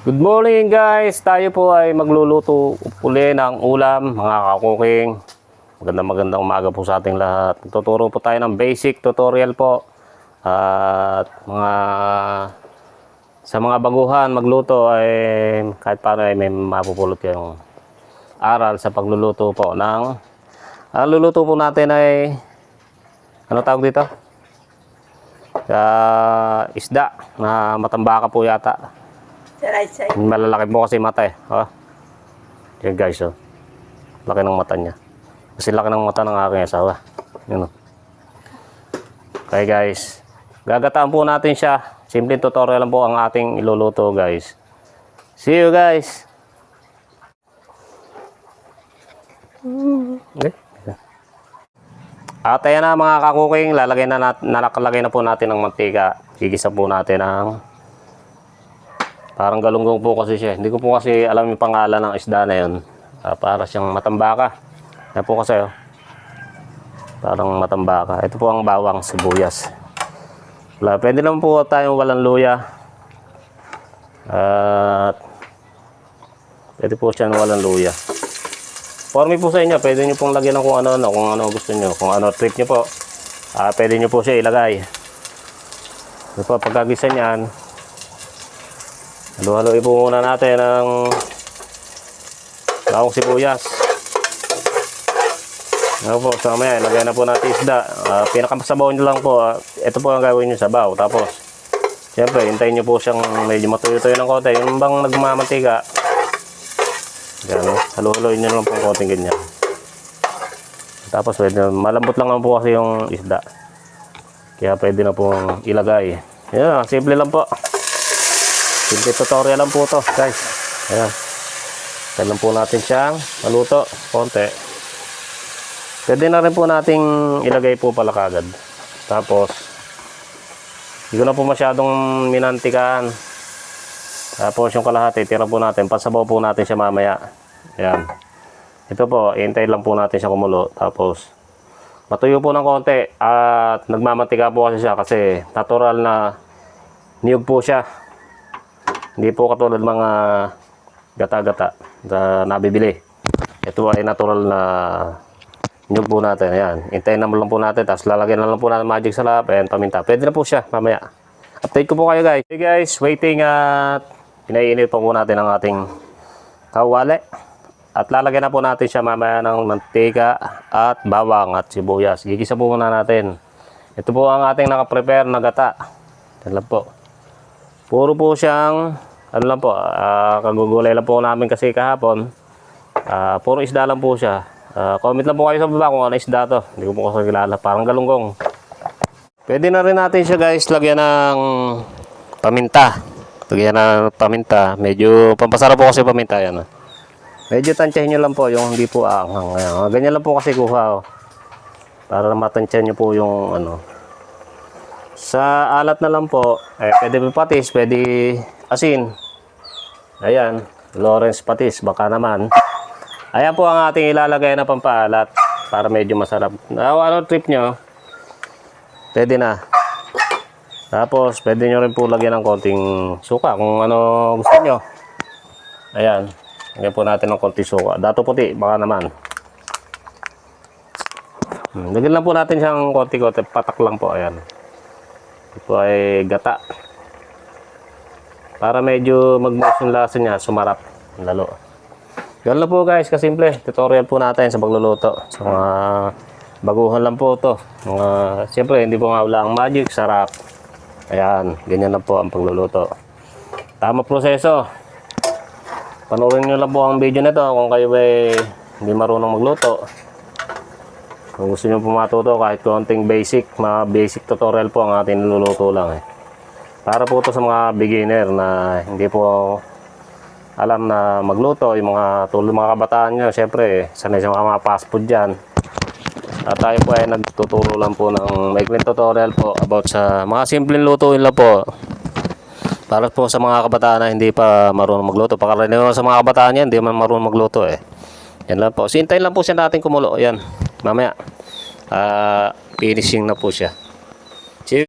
Good morning guys! Tayo po ay magluluto uli ng ulam, mga kakuking. Magandang magandang umaga po sa ating lahat. Tuturo po tayo ng basic tutorial po. At mga sa mga baguhan magluto ay kahit paano ay may mapupulot yung aral sa pagluluto po ng ang luluto po natin ay ano tawag dito? Ah, isda na matambaka po yata. Sa right side. Malalaki po kasi mata eh. Oh. Yan guys, oh. Laki ng mata niya. Kasi laki ng mata ng aking asawa. Yan oh. Okay guys. Gagataan po natin siya. Simple tutorial lang po ang ating iluluto guys. See you guys. Okay. At ayan na mga kakuking, lalagay na natin, nalakalagay na po natin ng mantika. Gigisa po natin ang Parang galunggong po kasi siya. Hindi ko po kasi alam yung pangalan ng isda na yun. Ah, para siyang matambaka. Yan po kasi oh. Parang matambaka. Ito po ang bawang sibuyas. Wala, pwede naman po tayong walang luya. At pwede po siya ng walang luya. For me po sa inyo, pwede nyo pong lagyan ng kung ano, ano kung ano gusto nyo. Kung ano trip nyo po. Ah, pwede nyo po siya ilagay. Ito po, pagkagisa niyan, Halo-haloy po muna natin ang bawang sibuyas. Ano po, so mamaya, ilagay na po natin isda. Uh, pinakasabaw nyo lang po, ah, ito po ang gagawin nyo sabaw. Tapos, siyempre, hintayin nyo po siyang medyo matuyo-tuyo ng konti. Yung bang nagmamantika, yan, oh, halo-haloy nyo lang po konting ganyan. Tapos, pwede, malambot lang naman po kasi yung isda. Kaya pwede na pong ilagay. Yan, simple lang po. Simple tutorial lang po to guys. Ayan. Kaya lang po natin siyang maluto. Konti. Pwede na rin po nating ilagay po pala kagad. Tapos, hindi na po masyadong minantikaan. Tapos yung kalahati, tira po natin. Pasabaw po natin siya mamaya. Ayan. Ito po, hintay lang po natin siya kumulo. Tapos, matuyo po ng konti. At nagmamantika po kasi siya kasi natural na niyog po siya. Hindi po katulad mga gata-gata na nabibili. Ito ay natural na nyug po natin. Ayan. Hintayin naman lang po natin. Tapos lalagyan na lang po natin magic sarap. Ayan, paminta. Pwede na po siya mamaya. Update ko po kayo guys. Hey guys, waiting at pinaiinit po po natin ang ating kawali. At lalagyan na po natin siya mamaya ng mantika at bawang at sibuyas. Gigisa po muna natin. Ito po ang ating nakaprepare na gata. Yan po. Puro po siyang, ano lang po, ah, kagugulay lang po namin kasi kahapon. Ah, puro isda lang po siya. Ah, comment lang po kayo sa baba kung ano isda to. Hindi ko po kasi kilala. Parang galunggong. Pwede na rin natin siya guys lagyan ng paminta. Lagyan ng paminta. Medyo pampasarap po kasi paminta yan. Medyo tansyahin nyo lang po yung hindi po aanghang. Ayan, ganyan lang po kasi kuha. Oh. Para matansyahin nyo po yung ano, sa alat na lang po, eh, pwede patis, pwede asin. Ayan, Lawrence patis, baka naman. Ayan po ang ating ilalagay na pampaalat para medyo masarap. Ano, ano trip nyo? Pwede na. Tapos, pwede nyo rin po lagyan ng konting suka kung ano gusto nyo. Ayan, lagyan po natin ng konting suka. Dato puti, baka naman. Hmm, Lagyan lang po natin siyang konti-konti, patak lang po, ayan. Ito ay gata. Para medyo magmos yung lasa niya, sumarap. Lalo. Ganun po guys, kasimple. Tutorial po natin sa pagluluto. Sa mga baguhan lang po to. Mga, siyempre, hindi po nga wala ang magic, sarap. Ayan, ganyan lang po ang pagluluto. Tama proseso. Panoorin nyo lang po ang video nito kung kayo ay hindi marunong magluto. Kung gusto nyo po matuto kahit konting basic, mga basic tutorial po ang ating niluluto lang eh. Para po to sa mga beginner na hindi po alam na magluto, yung mga tulad mga kabataan nyo, syempre, sanay sa mga fast food dyan. At tayo po ay nagtuturo lang po ng maikling tutorial po about sa mga simpleng lutuin lang po. Para po sa mga kabataan na hindi pa marunong magluto. Pakaraniwan sa mga kabataan yan, hindi man marunong magluto eh. Yan lang po. Sintayin lang po siya natin kumulo. Yan. Mamaya. Ah, finishing na po siya.